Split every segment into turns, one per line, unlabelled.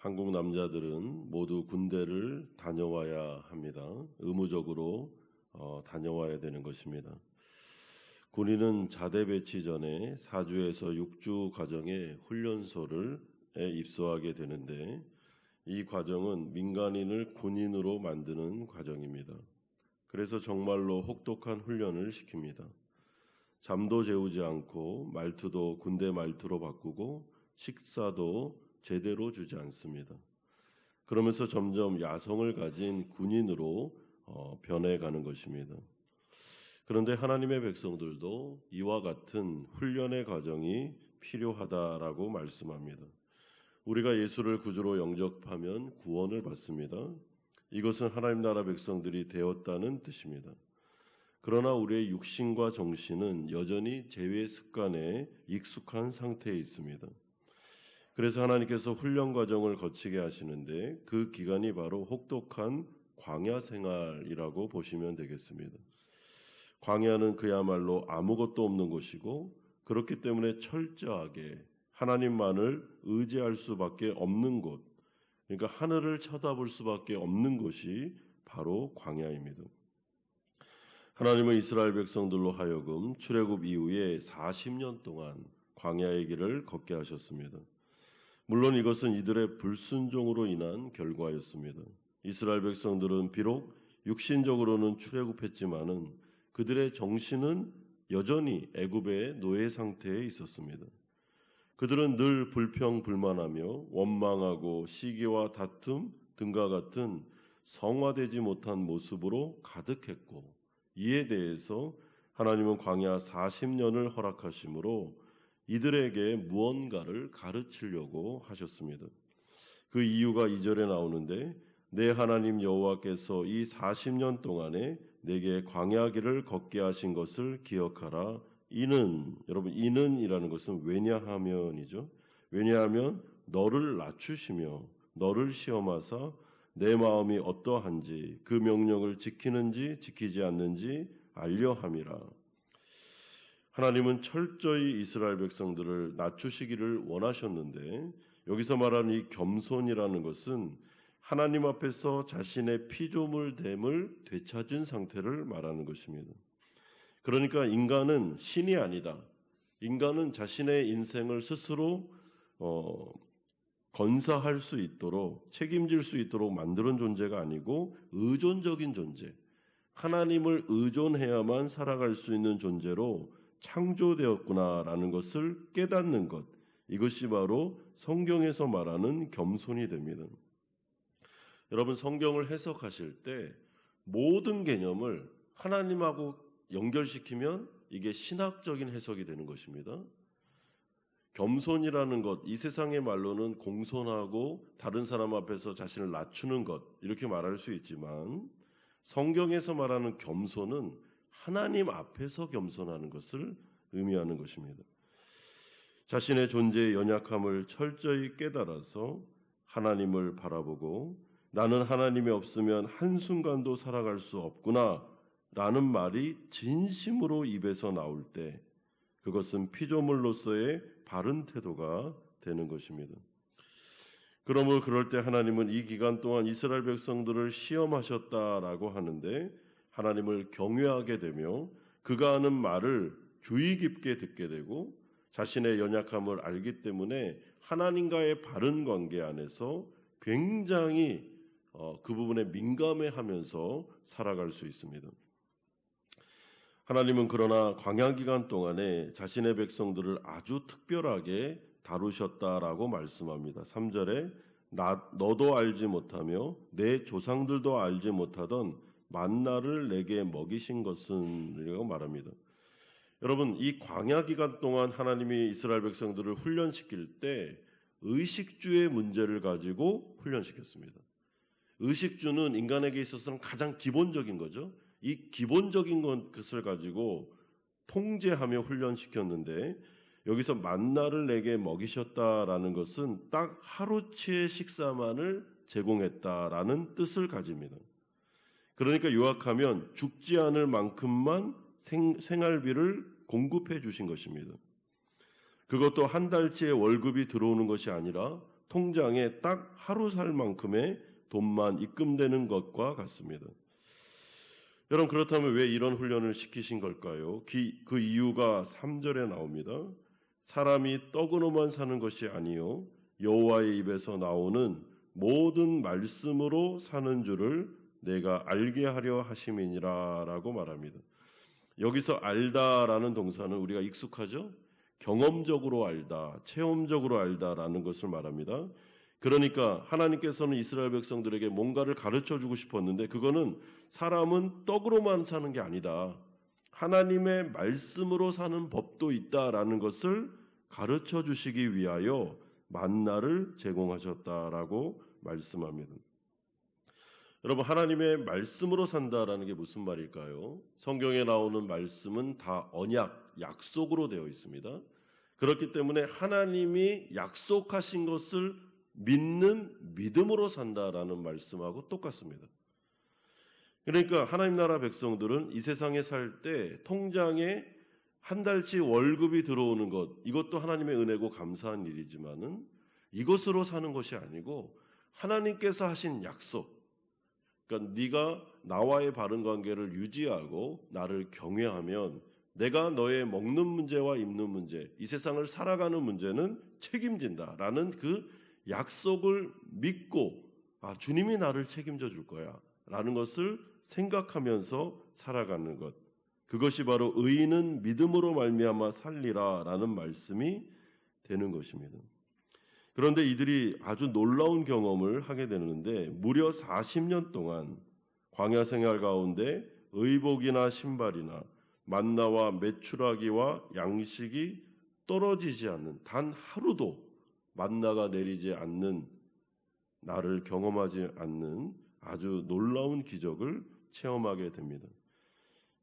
한국 남자들은 모두 군대를 다녀와야 합니다. 의무적으로 어, 다녀와야 되는 것입니다. 군인은 자대 배치 전에 4주에서 6주 과정의 훈련소를 에 입소하게 되는데 이 과정은 민간인을 군인으로 만드는 과정입니다. 그래서 정말로 혹독한 훈련을 시킵니다. 잠도 재우지 않고 말투도 군대 말투로 바꾸고 식사도 제대로 주지 않습니다. 그러면서 점점 야성을 가진 군인으로 어, 변해가는 것입니다. 그런데 하나님의 백성들도 이와 같은 훈련의 과정이 필요하다라고 말씀합니다. 우리가 예수를 구주로 영접하면 구원을 받습니다. 이것은 하나님 나라 백성들이 되었다는 뜻입니다. 그러나 우리의 육신과 정신은 여전히 죄의 습관에 익숙한 상태에 있습니다. 그래서 하나님께서 훈련 과정을 거치게 하시는데 그 기간이 바로 혹독한 광야 생활이라고 보시면 되겠습니다. 광야는 그야말로 아무것도 없는 곳이고 그렇기 때문에 철저하게 하나님만을 의지할 수밖에 없는 곳, 그러니까 하늘을 쳐다볼 수밖에 없는 곳이 바로 광야입니다. 하나님은 이스라엘 백성들로 하여금 출애굽 이후에 40년 동안 광야의 길을 걷게 하셨습니다. 물론 이것은 이들의 불순종으로 인한 결과였습니다. 이스라엘 백성들은 비록 육신적으로는 출애굽했지만은 그들의 정신은 여전히 애굽의 노예 상태에 있었습니다. 그들은 늘 불평 불만하며 원망하고 시기와 다툼 등과 같은 성화되지 못한 모습으로 가득했고 이에 대해서 하나님은 광야 40년을 허락하심으로 이들에게 무언가를 가르치려고 하셨습니다. 그 이유가 이절에 나오는데 내 하나님 여호와께서 이 40년 동안에 내게 광야길을 걷게 하신 것을 기억하라. 이는 여러분 이는이라는 것은 왜냐하면이죠. 왜냐하면 너를 낮추시며 너를 시험하사 내 마음이 어떠한지 그 명령을 지키는지 지키지 않는지 알려 함이라. 하나님은 철저히 이스라엘 백성들을 낮추시기를 원하셨는데 여기서 말하는 이 겸손이라는 것은 하나님 앞에서 자신의 피조물됨을 되찾은 상태를 말하는 것입니다. 그러니까 인간은 신이 아니다. 인간은 자신의 인생을 스스로 어, 건사할 수 있도록 책임질 수 있도록 만드는 존재가 아니고 의존적인 존재. 하나님을 의존해야만 살아갈 수 있는 존재로 창조되었구나라는 것을 깨닫는 것. 이것이 바로 성경에서 말하는 겸손이 됩니다. 여러분 성경을 해석하실 때 모든 개념을 하나님하고 연결시키면 이게 신학적인 해석이 되는 것입니다. 겸손이라는 것, 이 세상의 말로는 공손하고 다른 사람 앞에서 자신을 낮추는 것, 이렇게 말할 수 있지만 성경에서 말하는 겸손은 하나님 앞에서 겸손하는 것을 의미하는 것입니다. 자신의 존재의 연약함을 철저히 깨달아서 하나님을 바라보고 나는 하나님이 없으면 한순간도 살아갈 수 없구나 라는 말이 진심으로 입에서 나올 때 그것은 피조물로서의 바른 태도가 되는 것입니다. 그러므로 그럴 때 하나님은 이 기간 동안 이스라엘 백성들을 시험하셨다라고 하는데 하나님을 경외하게 되며 그가 하는 말을 주의 깊게 듣게 되고 자신의 연약함을 알기 때문에 하나님과의 바른 관계 안에서 굉장히 어, 그 부분에 민감해 하면서 살아갈 수 있습니다. 하나님은 그러나 광야 기간 동안에 자신의 백성들을 아주 특별하게 다루셨다라고 말씀합니다. 3절에 나, 너도 알지 못하며 내 조상들도 알지 못하던 만나를 내게 먹이신 것은이라고 말합니다. 여러분 이 광야 기간 동안 하나님이 이스라엘 백성들을 훈련시킬 때 의식주의 문제를 가지고 훈련시켰습니다. 의식주는 인간에게 있어서는 가장 기본적인 거죠. 이 기본적인 것을 가지고 통제하며 훈련시켰는데 여기서 만나를 내게 먹이셨다라는 것은 딱 하루치의 식사만을 제공했다라는 뜻을 가집니다. 그러니까 요약하면 죽지 않을 만큼만 생, 생활비를 공급해 주신 것입니다. 그것도 한 달치의 월급이 들어오는 것이 아니라 통장에 딱 하루 살 만큼의 돈만 입금되는 것과 같습니다. 여러분 그렇다면 왜 이런 훈련을 시키신 걸까요? 기- 그 이유가 3절에 나옵니다. 사람이 떡으로만 사는 것이 아니요 여호와의 입에서 나오는 모든 말씀으로 사는 줄을 내가 알게 하려 하심이니라라고 말합니다. 여기서 알다라는 동사는 우리가 익숙하죠? 경험적으로 알다, 체험적으로 알다라는 것을 말합니다. 그러니까 하나님께서는 이스라엘 백성들에게 뭔가를 가르쳐 주고 싶었는데 그거는 사람은 떡으로만 사는 게 아니다. 하나님의 말씀으로 사는 법도 있다라는 것을 가르쳐 주시기 위하여 만나를 제공하셨다라고 말씀합니다. 여러분 하나님의 말씀으로 산다라는 게 무슨 말일까요? 성경에 나오는 말씀은 다 언약, 약속으로 되어 있습니다. 그렇기 때문에 하나님이 약속하신 것을 믿는 믿음으로 산다라는 말씀하고 똑같습니다. 그러니까 하나님 나라 백성들은 이 세상에 살 때 통장에 한 달치 월급이 들어오는 것 이것도 하나님의 은혜고 감사한 일이지만은 이것으로 사는 것이 아니고 하나님께서 하신 약속 그러니까 네가 나와의 바른 관계를 유지하고 나를 경외하면 내가 너의 먹는 문제와 입는 문제, 이 세상을 살아가는 문제는 책임진다라는 그 약속을 믿고 아 주님이 나를 책임져 줄 거야라는 것을 생각하면서 살아가는 것. 그것이 바로 의인은 믿음으로 말미암아 살리라라는 말씀이 되는 것입니다. 그런데 이들이 아주 놀라운 경험을 하게 되는데 무려 40년 동안 광야 생활 가운데 의복이나 신발이나 만나와 메추라기와 양식이 떨어지지 않는 단 하루도 만나가 내리지 않는 나를 경험하지 않는 아주 놀라운 기적을 체험하게 됩니다.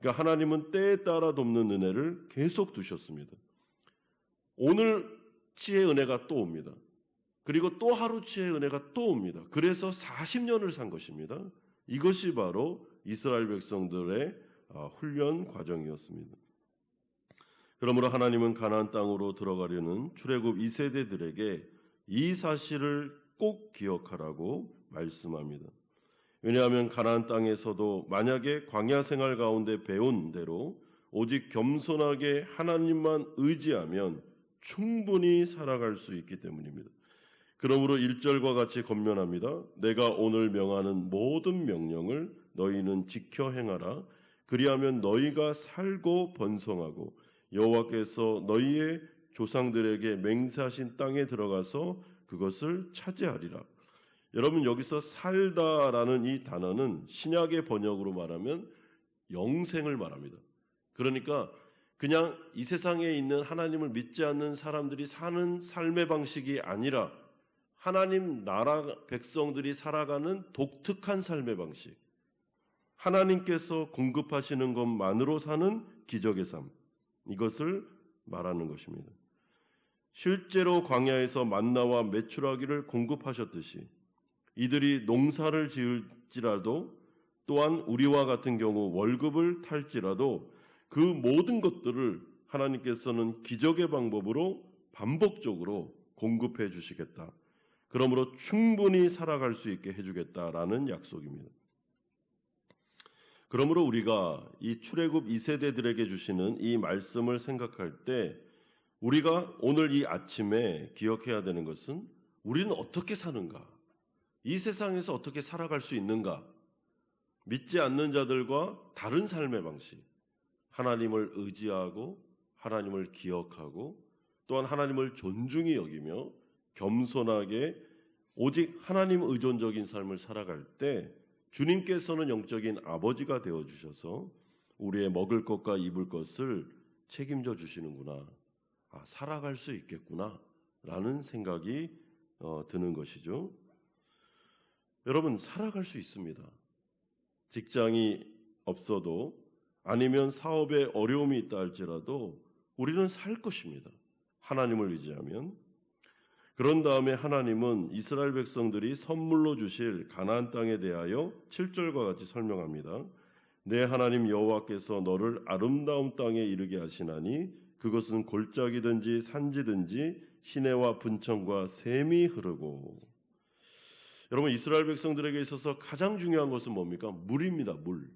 그러니까 하나님은 때에 따라 돕는 은혜를 계속 두셨습니다. 오늘 치의 은혜가 또 옵니다. 그리고 또 하루치의 은혜가 또 옵니다. 그래서 40년을 산 것입니다. 이것이 바로 이스라엘 백성들의 아, 훈련 과정이었습니다. 그러므로 하나님은 가나안 땅으로 들어가려는 출애굽 2세대들에게 이 사실을 꼭 기억하라고 말씀합니다. 왜냐하면 가나안 땅에서도 만약에 광야 생활 가운데 배운 대로 오직 겸손하게 하나님만 의지하면 충분히 살아갈 수 있기 때문입니다. 그러므로 1절과 같이 건면합니다. 내가 오늘 명하는 모든 명령을 너희는 지켜 행하라. 그리하면 너희가 살고 번성하고 여호와께서 너희의 조상들에게 맹세하신 땅에 들어가서 그것을 차지하리라. 여러분 여기서 살다라는 이 단어는 신약의 번역으로 말하면 영생을 말합니다. 그러니까 그냥 이 세상에 있는 하나님을 믿지 않는 사람들이 사는 삶의 방식이 아니라 하나님 나라 백성들이 살아가는 독특한 삶의 방식. 하나님께서 공급하시는 것만으로 사는 기적의 삶. 이것을 말하는 것입니다. 실제로 광야에서 만나와 메추라기를 공급하셨듯이 이들이 농사를 지을지라도 또한 우리와 같은 경우 월급을 탈지라도 그 모든 것들을 하나님께서는 기적의 방법으로 반복적으로 공급해 주시겠다. 그러므로 충분히 살아갈 수 있게 해주겠다라는 약속입니다. 그러므로 우리가 이 출애굽 2세대들에게 주시는 이 말씀을 생각할 때 우리가 오늘 이 아침에 기억해야 되는 것은 우리는 어떻게 사는가? 이 세상에서 어떻게 살아갈 수 있는가? 믿지 않는 자들과 다른 삶의 방식. 하나님을 의지하고 하나님을 기억하고 또한 하나님을 존중히 여기며 겸손하게 오직 하나님 의존적인 삶을 살아갈 때 주님께서는 영적인 아버지가 되어 주셔서 우리의 먹을 것과 입을 것을 책임져 주시는구나. 아, 살아갈 수 있겠구나. 라는 생각이 어, 드는 것이죠. 여러분, 살아갈 수 있습니다. 직장이 없어도 아니면 사업에 어려움이 있다 할지라도 우리는 살 것입니다. 하나님을 의지하면. 그런 다음에 하나님은 이스라엘 백성들이 선물로 주실 가나안 땅에 대하여 7절과 같이 설명합니다. 내 하나님 여호와께서 너를 아름다운 땅에 이르게 하시나니 그것은 골짜기든지 산지든지 시내와 분천과 샘이 흐르고 여러분 이스라엘 백성들에게 있어서 가장 중요한 것은 뭡니까? 물입니다. 물.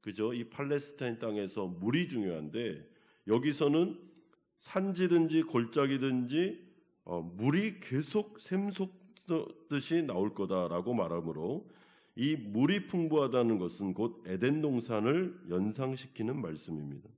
그죠? 이 팔레스타인 땅에서 물이 중요한데 여기서는 산지든지 골짜기든지 어, 물이 계속 샘솟듯이 나올 거다라고 말하므로 이 물이 풍부하다는 것은 곧 에덴 동산을 연상시키는 말씀입니다.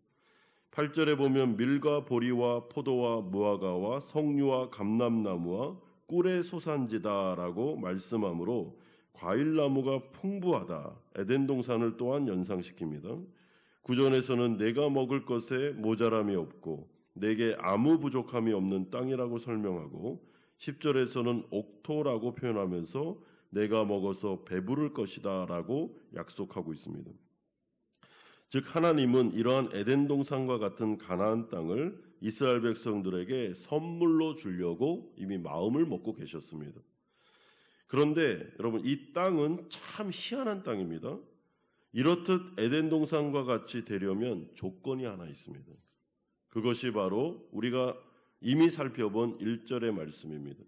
8절에 보면 밀과 보리와 포도와 무화과와 석류와 감람나무와 꿀의 소산지다라고 말씀하므로 과일나무가 풍부하다. 에덴 동산을 또한 연상시킵니다. 구전에서는 내가 먹을 것에 모자람이 없고 내게 아무 부족함이 없는 땅이라고 설명하고 10절에서는 옥토라고 표현하면서 내가 먹어서 배부를 것이다 라고 약속하고 있습니다. 즉 하나님은 이러한 에덴 동산과 같은 가나안 땅을 이스라엘 백성들에게 선물로 주려고 이미 마음을 먹고 계셨습니다. 그런데 여러분 이 땅은 참 희한한 땅입니다. 이렇듯 에덴 동산과 같이 되려면 조건이 하나 있습니다. 그것이 바로 우리가 이미 살펴본 1절의 말씀입니다.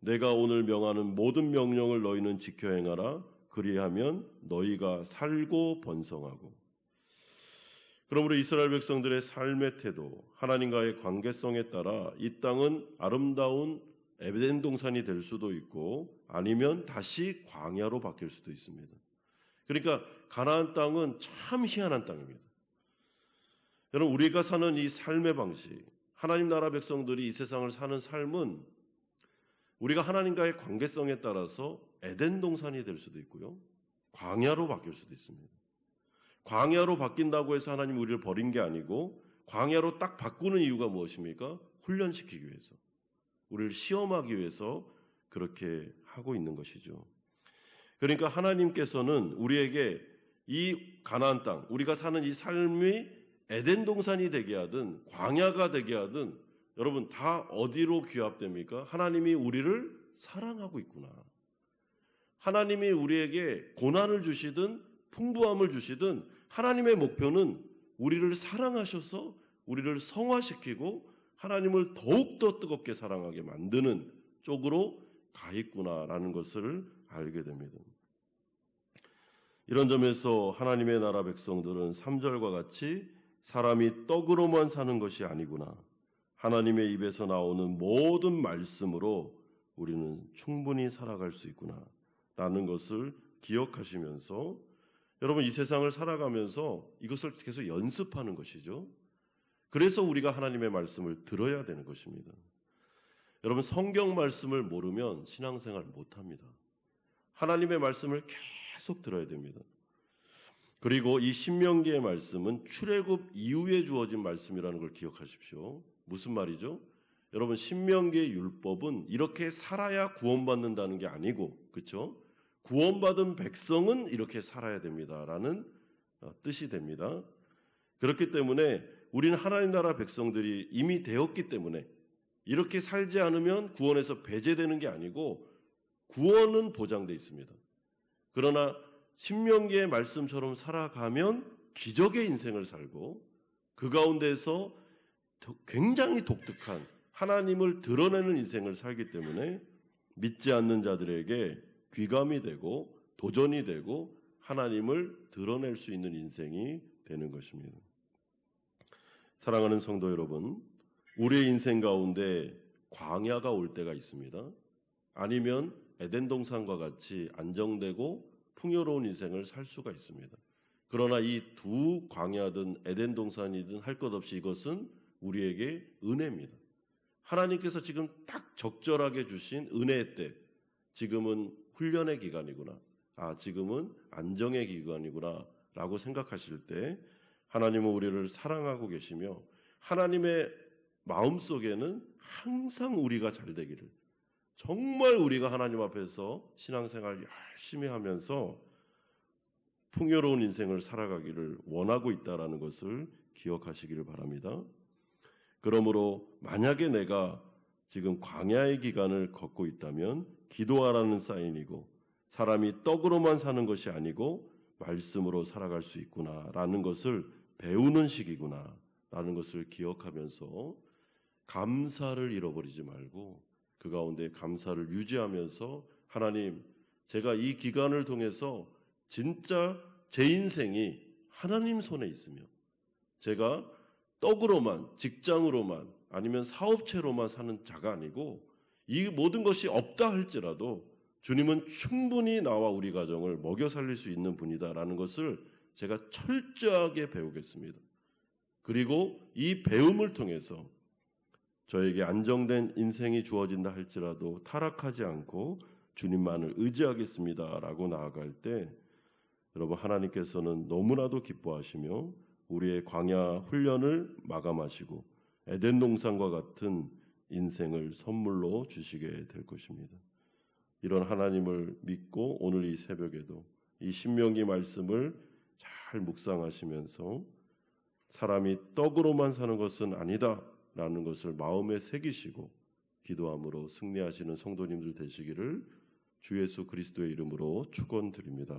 내가 오늘 명하는 모든 명령을 너희는 지켜 행하라. 그리하면 너희가 살고 번성하고. 그러므로 이스라엘 백성들의 삶의 태도, 하나님과의 관계성에 따라 이 땅은 아름다운 에덴 동산이 될 수도 있고 아니면 다시 광야로 바뀔 수도 있습니다. 그러니까 가나안 땅은 참 희한한 땅입니다. 여러분 우리가 사는 이 삶의 방식, 하나님 나라 백성들이 이 세상을 사는 삶은 우리가 하나님과의 관계성에 따라서 에덴 동산이 될 수도 있고요. 광야로 바뀔 수도 있습니다. 광야로 바뀐다고 해서 하나님 우리를 버린 게 아니고 광야로 딱 바꾸는 이유가 무엇입니까? 훈련시키기 위해서. 우리를 시험하기 위해서 그렇게 하고 있는 것이죠. 그러니까 하나님께서는 우리에게 이 가나안 땅, 우리가 사는 이 삶이 에덴 동산이 되게 하든 광야가 되게 하든 여러분 다 어디로 귀합됩니까? 하나님이 우리를 사랑하고 있구나. 하나님이 우리에게 고난을 주시든 풍부함을 주시든 하나님의 목표는 우리를 사랑하셔서 우리를 성화시키고 하나님을 더욱더 뜨겁게 사랑하게 만드는 쪽으로 가 있구나라는 것을 알게 됩니다. 이런 점에서 하나님의 나라 백성들은 3절과 같이 사람이 떡으로만 사는 것이 아니구나. 하나님의 입에서 나오는 모든 말씀으로 우리는 충분히 살아갈 수 있구나. 라는 것을 기억하시면서 여러분 이 세상을 살아가면서 이것을 계속 연습하는 것이죠. 그래서 우리가 하나님의 말씀을 들어야 되는 것입니다. 여러분 성경 말씀을 모르면 신앙생활 못 합니다. 하나님의 말씀을 계속 들어야 됩니다. 그리고 이 신명기의 말씀은 출애굽 이후에 주어진 말씀이라는 걸 기억하십시오. 무슨 말이죠? 여러분 신명기의 율법은 이렇게 살아야 구원받는다는 게 아니고 그렇죠? 구원받은 백성은 이렇게 살아야 됩니다라는 어, 뜻이 됩니다. 그렇기 때문에 우리는 하나님 나라 백성들이 이미 되었기 때문에 이렇게 살지 않으면 구원에서 배제되는 게 아니고 구원은 보장돼 있습니다. 그러나 신명기의 말씀처럼 살아가면 기적의 인생을 살고 그 가운데서 굉장히 독특한 하나님을 드러내는 인생을 살기 때문에 믿지 않는 자들에게 귀감이 되고 도전이 되고 하나님을 드러낼 수 있는 인생이 되는 것입니다. 사랑하는 성도 여러분, 우리의 인생 가운데 광야가 올 때가 있습니다. 아니면 에덴 동산과 같이 안정되고 풍요로운 인생을 살 수가 있습니다. 그러나 이 두 광야든 에덴 동산이든 할 것 없이 이것은 우리에게 은혜입니다. 하나님께서 지금 딱 적절하게 주신 은혜의 때, 지금은 훈련의 기간이구나. 아, 지금은 안정의 기간이구나. 라고 생각하실 때, 하나님은 우리를 사랑하고 계시며, 하나님의 마음 속에는 항상 우리가 잘 되기를, 정말 우리가 하나님 앞에서 신앙생활 열심히 하면서 풍요로운 인생을 살아가기를 원하고 있다라는 것을 기억하시기를 바랍니다. 그러므로 만약에 내가 지금 광야의 기간을 걷고 있다면 기도하라는 사인이고 사람이 떡으로만 사는 것이 아니고 말씀으로 살아갈 수 있구나라는 것을 배우는 시기구나라는 것을 기억하면서 감사를 잃어버리지 말고 그 가운데 감사를 유지하면서 하나님 제가 이 기간을 통해서 진짜 제 인생이 하나님 손에 있으며 제가 떡으로만 직장으로만 아니면 사업체로만 사는 자가 아니고 이 모든 것이 없다 할지라도 주님은 충분히 나와 우리 가정을 먹여 살릴 수 있는 분이다라는 것을 제가 철저하게 배우겠습니다. 그리고 이 배움을 통해서 저에게 안정된 인생이 주어진다 할지라도 타락하지 않고 주님만을 의지하겠습니다라고 나아갈 때 여러분 하나님께서는 너무나도 기뻐하시며 우리의 광야 훈련을 마감하시고 에덴 동산과 같은 인생을 선물로 주시게 될 것입니다. 이런 하나님을 믿고 오늘 이 새벽에도 이 신명기 말씀을 잘 묵상하시면서 사람이 떡으로만 사는 것은 아니다 라는 것을 마음에 새기시고 기도함으로 승리하시는 성도님들 되시기를 주 예수 그리스도의 이름으로 축원드립니다.